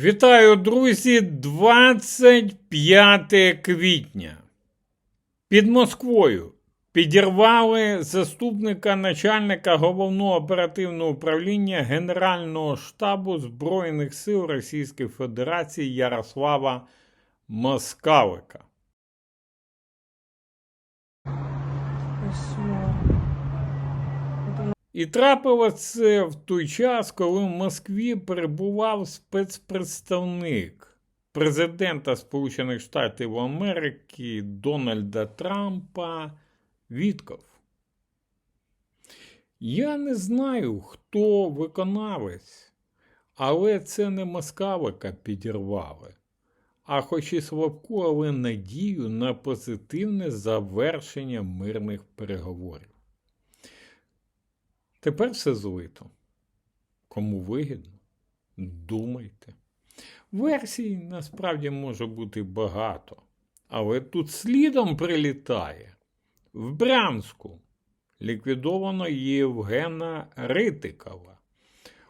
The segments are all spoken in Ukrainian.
Вітаю, друзі! 25 квітня. Під Москвою підірвали заступника начальника головного оперативного управління Генерального штабу Збройних сил Російської Федерації Ярослава Москалика. І трапилося це в той час, коли в Москві перебував спецпредставник президента Сполучених Штатів Америки Дональда Трампа Вітков. Я не знаю, хто виконавець, але це не москалика підірвали, а хоч і Славку, але надію на позитивне завершення мирних переговорів. Тепер все злито. Кому вигідно? Думайте. Версій насправді може бути багато, але тут слідом прилітає. В Брянську ліквідовано Євгена Ритикова,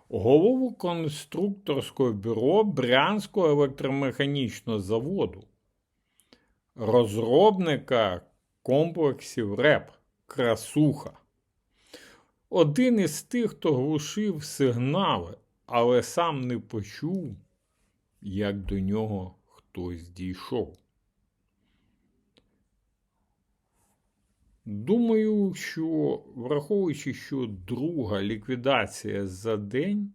голову конструкторського бюро Брянського електромеханічного заводу, розробника комплексів РЕП Красуха. Один із тих, хто глушив сигнали, але сам не почув, як до нього хтось дійшов. Думаю, що враховуючи, що друга ліквідація за день,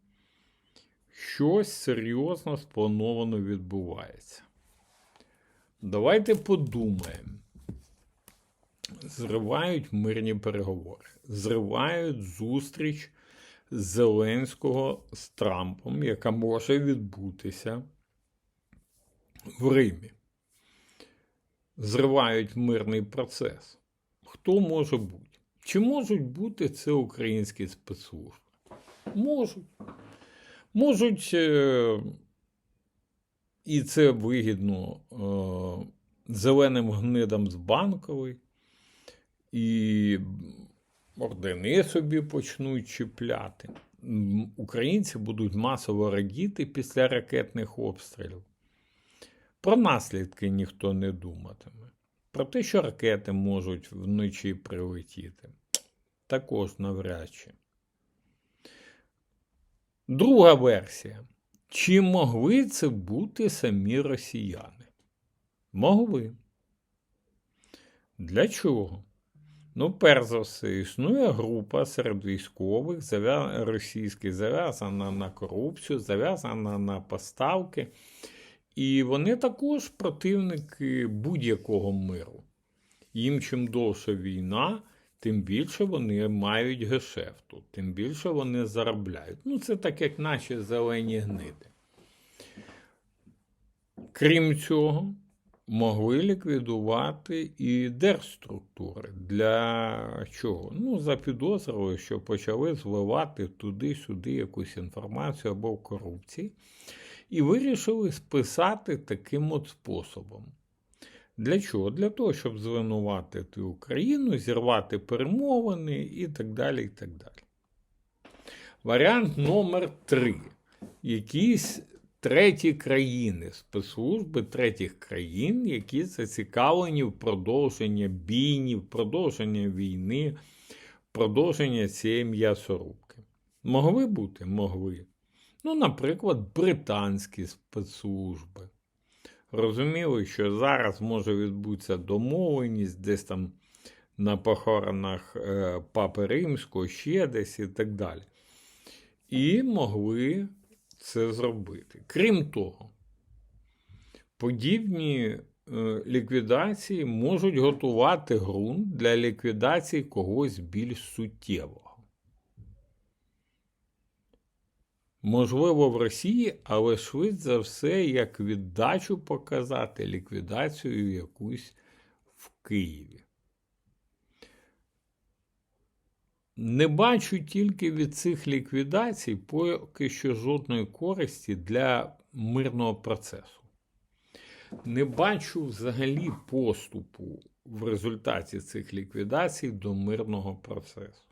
щось серйозно сплановано відбувається. Давайте подумаємо. Зривають мирні переговори, зривають зустріч Зеленського з Трампом, яка може відбутися в Римі. Зривають мирний процес. Хто може бути? Чи можуть бути це українські спецслужби? Можуть. Можуть, е, і це вигідно е, зеленим гнидам з банкової і ордени собі почнуть чіпляти. Українці будуть масово радіти після ракетних обстрілів. Про наслідки ніхто не думатиме. Про те, що ракети можуть вночі прилетіти, також навряд чи. Друга версія. Чи могли це бути самі росіяни? Могли. Для чого? Ну, перш за все, існує група серед військових зав'я... російських, зав'язана на корупцію, зав'язана на поставки. І вони також противники будь-якого миру. Їм чим довше війна, тим більше вони мають гешефту, тим більше вони заробляють. Ну, це так, як наші зелені гниди. Крім цього, могли ліквідувати і держструктури. Для чого? Ну, запідозрили, що почали зливати туди-сюди якусь інформацію або корупції, і вирішили списати таким от способом. Для чого? Для того, щоб звинуватити Україну, зірвати перемовини і так далі. і так далі. Варіант номер три. Якісь треті країни, спецслужби третіх країн, які зацікавлені в продовженні бійні, в продовженні війни, в продовження цієї м'ясорубки. Могли бути? Могли. Ну, наприклад, британські спецслужби. Розуміли, що зараз може відбутися домовленість десь там на похоронах е, Папи Римського, ще десь і так далі. І могли це зробити. Крім того, подібні е, ліквідації можуть готувати ґрунт для ліквідації когось більш суттєвого. Можливо, в Росії, але швидше за все, як віддачу показати ліквідацію якусь в Києві. Не бачу тільки від цих ліквідацій поки що жодної користі для мирного процесу. Не бачу взагалі поступу в результаті цих ліквідацій до мирного процесу.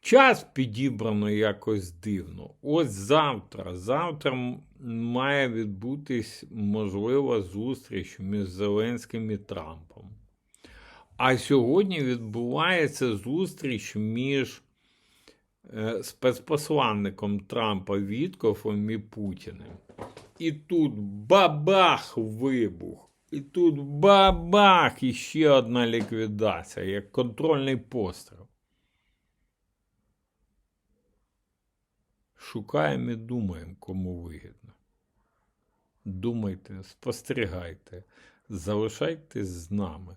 Час підібрано якось дивно. Ось завтра. Завтра має відбутись можлива зустріч між Зеленським і Трампом. А сьогодні відбувається зустріч між е, спецпосланником Трампа Віткофом і Путіним. І тут бабах вибух. І тут бабах і ще одна ліквідація, як контрольний постріл. Шукаємо і думаємо, кому вигідно. Думайте, спостерігайте, залишайтесь з нами.